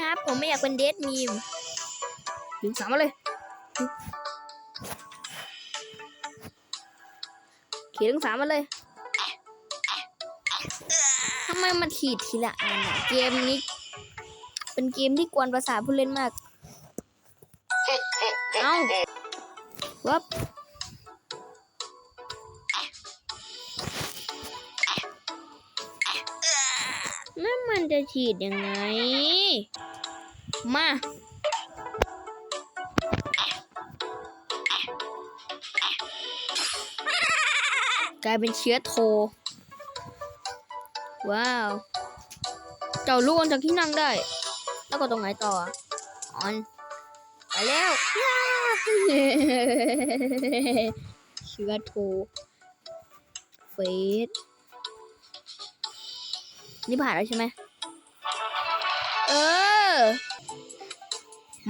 ครับ ผมไม่อยากเป็นเดทมีมดึงสามมาเลยขีดดึงสามมาเลยทำไมมันขีดทีละอันอะเกมนี้ เป็นเกมที่กวนประสาทผู้เล่นมาก เอ้าวับแล้วมันจะฉีดยังไง มา กลายเป็นเชื้อโท ว้าว เจ้าลูกออกจากที่นั่งได้ แล้วก็ตรงไหนต่ออะอนไปแล้วเชื้อโทเฟสนี่ผ่านแล้วใช่ไหมเออ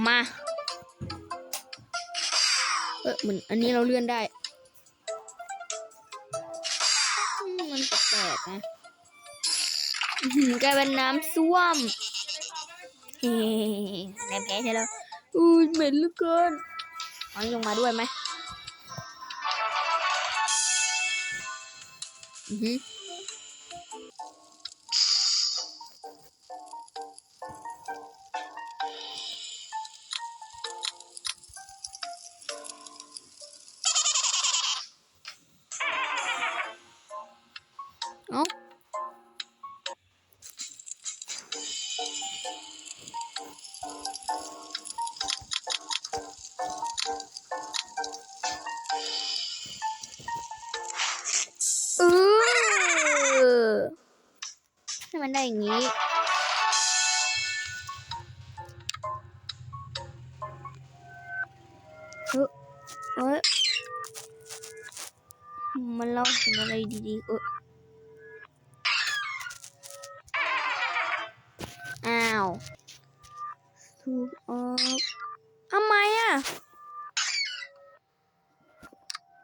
มาเออเหมือนอันนี้เราเลื่อนได้ มันแปลกๆนะกลายเป็นน้ำส้วมเฮ้ในแพ้ใช่แล้วอุ้ยเหม็นเหลือเกินเอันลงมาด้วยไหมอือ เอ้าเออให้มันได้อย่างนี้ เฮ้ยเอ้ยมันเล่าถึงอะไรดีๆเออ ออกทำไมอะ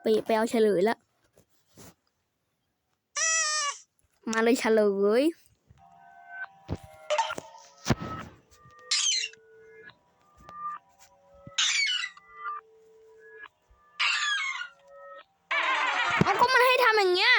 ไปไปเอาเฉลยละ มาเลยเฉลยเอาก็มันให้ทำอย่างเงี้ย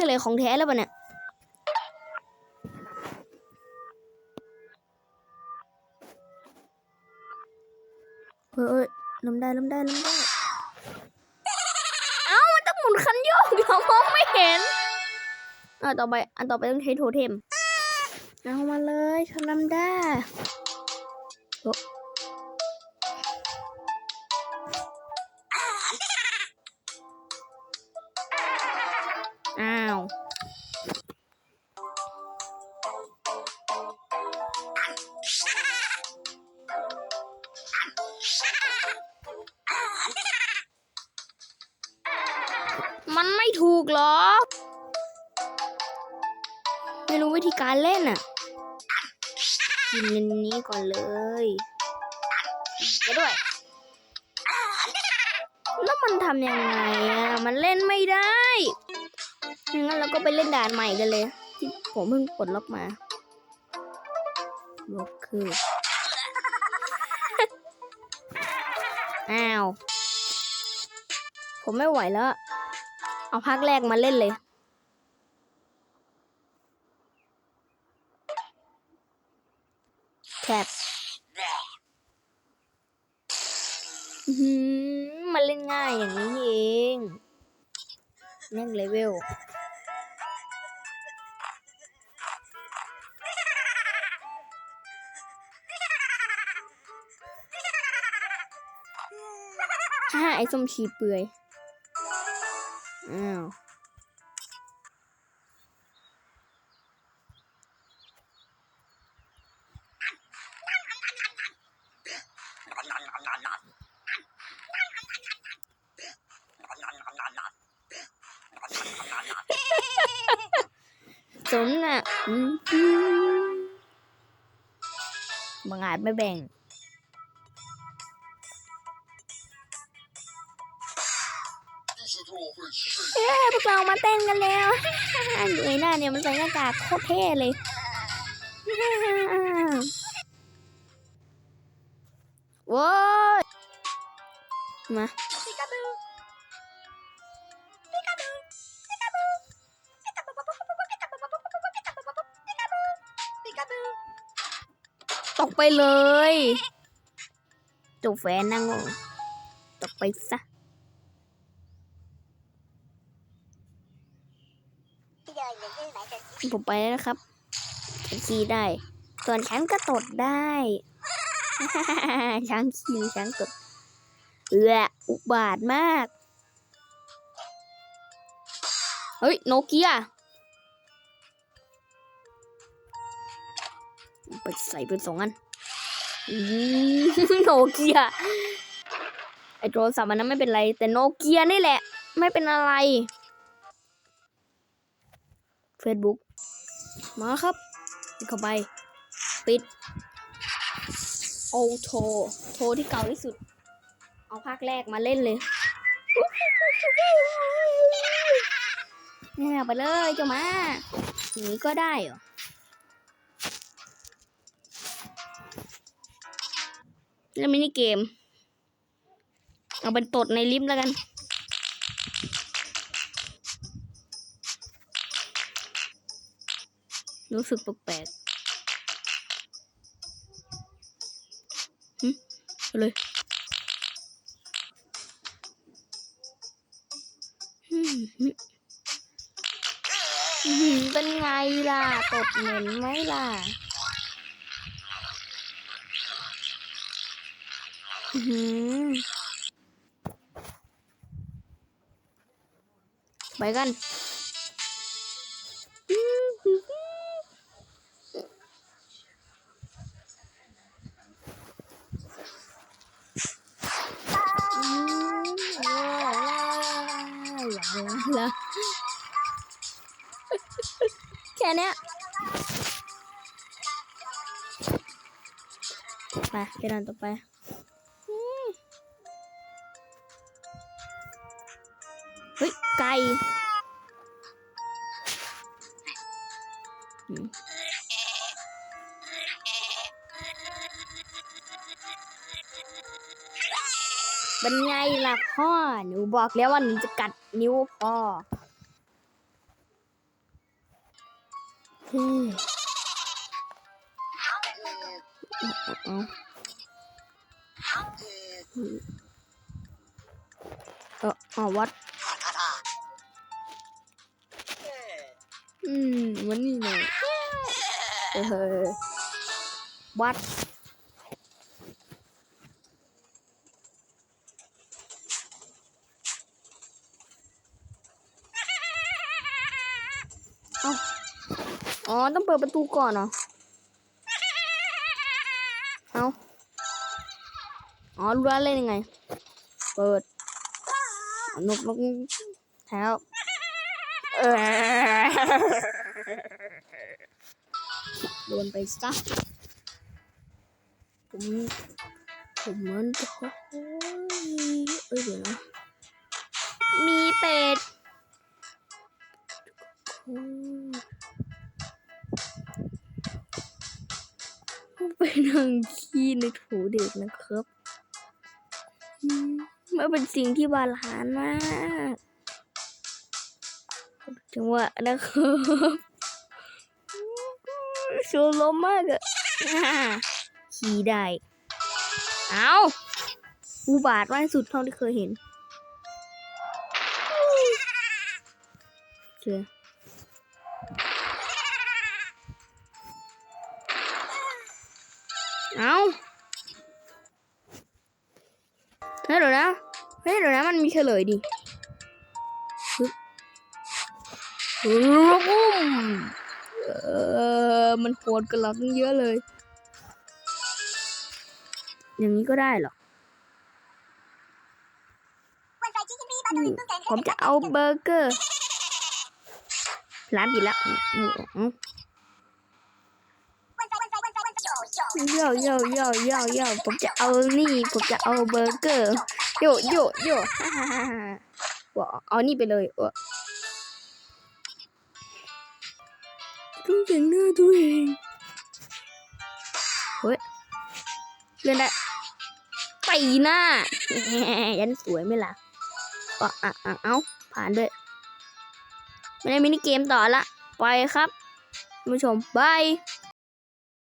ฉลยของแท้แล้วปะเนี่ยเฮ้ยลำได้ลำได้ลำได้เอ้ามันต้องหมุนคันโยกเดี๋ยวมองไม่เห็นอ่าต่อไปอันต่อไปต้องใช้โทเทมเอามาเลยฉันลำได้ มันไม่ถูกหรอก ไม่รู้วิธีการเล่นอะ กินอันนี้ก่อนเลยไปด้วย แล้วมันทำยังไงอะ มันเล่นไม่ได้งั้นเราก็ไปเล่นด่านใหม่กันเลย ที่ผมเพิ่งปลดล็อกมาล็อกคือ อ้าว ผมไม่ไหวแล้ว เอาภาคแรกมาเล่นเลย แคปมันเล่นง่ายอย่างนี้เองเล่นเลเวลฮ่าไอ้ส้มชีเปื่อย อ้าวสมน่ะอืมบางอาจไม่แบ่ง เอ้พวกเรามาเต้นกันแล้วดูไอ้หน้าเนี่ยมันใส่หน้ากากโคตรเท่เลยว้ยมาตกไปเลยจบแฟนนั่งตกไปซะ ผมไปแล้วครับฉันขี่ได้ ส่วนฉันก็ตดได้ช้างขี่ช้างตดเอืออุบาทมาก เฮ้ย โนเกียไปใส่เป็นสองอันโนเกียไอโทรศัพท์มันนั้นไม่เป็นไร แต่โนเกียนี่แหละ ไม่เป็นอะไร Facebook มาครับเข้าไป ปิด โอโท โทที่เก่าที่สุด เอาภาคแรกมาเล่นเลยเนี่ยไปเลยเจ้ามาอย่างนี้ก็ได้เหรอเล่นมินิเกม เอาเป็นตดในลิฟต์แล้วกัน รู้สึกแปลกๆหึเลยเป็นไงล่ะตดเหม็นไหมล่ะไปกัน แค่เนี้ยไปไปด่านต่อไปเฮ้ย ไก่เป็นไงล่ะพ่อ หนูบอกแล้วว่าหนูจะกัดนิ้วพ่อ เฮ้ยเอาเอาเออเอาวัด อืมวันนี้เนี่ยเออวัด ต้องเปิดประตูก่อนเหรอ เอาอ๋อรู้แล้วเล่นยังไง เปิดนกนกแถวเออโดนไปซะผมผมเหมันจะโอ้ยเอ้ยเดี๋ยวนะมีเป็ด ไปนั่งขี้ในโถเด็กนะครับมันเป็นสิ่งที่บาลานซ์มากจังหวะนะครับโชว์ลมมากอะขี่ได้ เอาอุบาทมากสุดเท่าที่เคยเห็นเจอ เอาเฮ้ยเดี๋ยวนะเฮ้ยเดี๋ยวนะมันมีเฉลยดิฮึบฮึบเออมันโหดกันหลังเยอะเลย อย่างนี้ก็ได้เหรออืมผมจะเอาเบอร์เกอร์ร้านปิดละอืมอืมอืม โยโยโยโยโยผมจะเอานี่ผมจะเอาเบอร์เกอร์โยโยโยฮ่าฮ่าฮ่าฮ่าว้าเอานี่ไปเลยเออต้องแต่งหน้าตัวเองเฮ้ยเล่นได้ไปหน้ายันสวยไหมล่ะอะอะอะเอาผ่านด้วยไม่ได้มินิเกมต่อละ ไปครับ ผู้ชมบาย